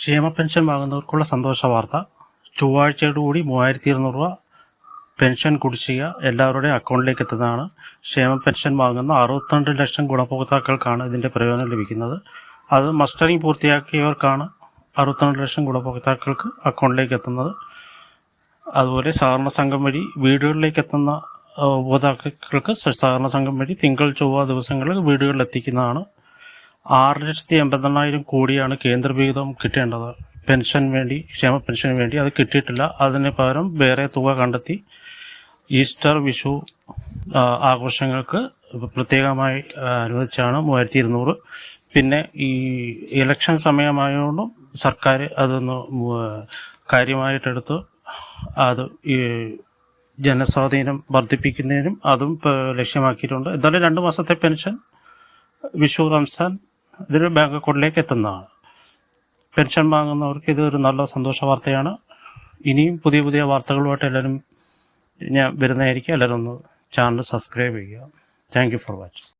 ക്ഷേമ പെൻഷൻ വാങ്ങുന്നവർക്കുള്ള സന്തോഷ വാർത്ത. ചൊവ്വാഴ്ചയോടുകൂടി മൂവായിരത്തി ഇരുന്നൂറ് രൂപ പെൻഷൻ കുടിശ്ശിക എല്ലാവരുടെയും അക്കൗണ്ടിലേക്ക് എത്തുന്നതാണ്. ക്ഷേമ പെൻഷൻ വാങ്ങുന്ന അറുപത്തിരണ്ട് ലക്ഷം ഗുണഭോക്താക്കൾക്കാണ് ഇതിന്റെ പ്രയോജനം ലഭിക്കുന്നത്. അത് മസ്റ്ററിംഗ് പൂർത്തിയാക്കിയവർക്കാണ് അറുപത്തിരണ്ട് ലക്ഷം ഗുണഭോക്താക്കൾക്ക് അക്കൗണ്ടിലേക്ക് എത്തുന്നത്. അതുപോലെ സഹകരണ സംഘം വഴി വീടുകളിലേക്ക് എത്തുന്ന ഉപഭോക്താക്കൾക്ക് സഹകരണ സംഘം വഴി തിങ്കൾ ചൊവ്വ ദിവസങ്ങളിൽ വീടുകളിൽ എത്തിക്കുന്നതാണ്. ആറ് ലക്ഷത്തി എൺപത്തെണ്ണായിരം കോടിയാണ് കേന്ദ്ര വിഹിതം കിട്ടേണ്ടത്. പെൻഷൻ വേണ്ടി ക്ഷേമ പെൻഷൻ വേണ്ടി അത് കിട്ടിയിട്ടില്ല. അതിന് പകരം വേറെ തുക കണ്ടെത്തി ഈസ്റ്റർ വിഷു ആഘോഷങ്ങൾക്ക് പ്രത്യേകമായി അനുവദിച്ചാണ് മൂവായിരത്തി ഇരുന്നൂറ് പിന്നെ ഈ ഇലക്ഷൻ സമയമായതുകൊണ്ടും സർക്കാർ അതൊന്ന് കാര്യമായിട്ടെടുത്ത് അത് ഈ ജനസ്വാധീനം വർദ്ധിപ്പിക്കുന്നതിനും അതും ലക്ഷ്യമാക്കിയിട്ടുണ്ട്. എന്തായാലും രണ്ട് മാസത്തെ പെൻഷൻ വിഷു റംസാൻ ഇതിന് ബാങ്ക് അക്കൗണ്ടിലേക്ക് എത്തുന്നതാണ്. പെൻഷൻ വാങ്ങുന്നവർക്ക് ഇതൊരു നല്ല സന്തോഷ വാർത്തയാണ്. ഇനിയും പുതിയ പുതിയ വാർത്തകളുമായിട്ട് എല്ലാവരും ഞാൻ വരുന്നതായിരിക്കും. എല്ലാവരും ഒന്ന് ചാനൽ സബ്സ്ക്രൈബ് ചെയ്യുക. Thank you for watching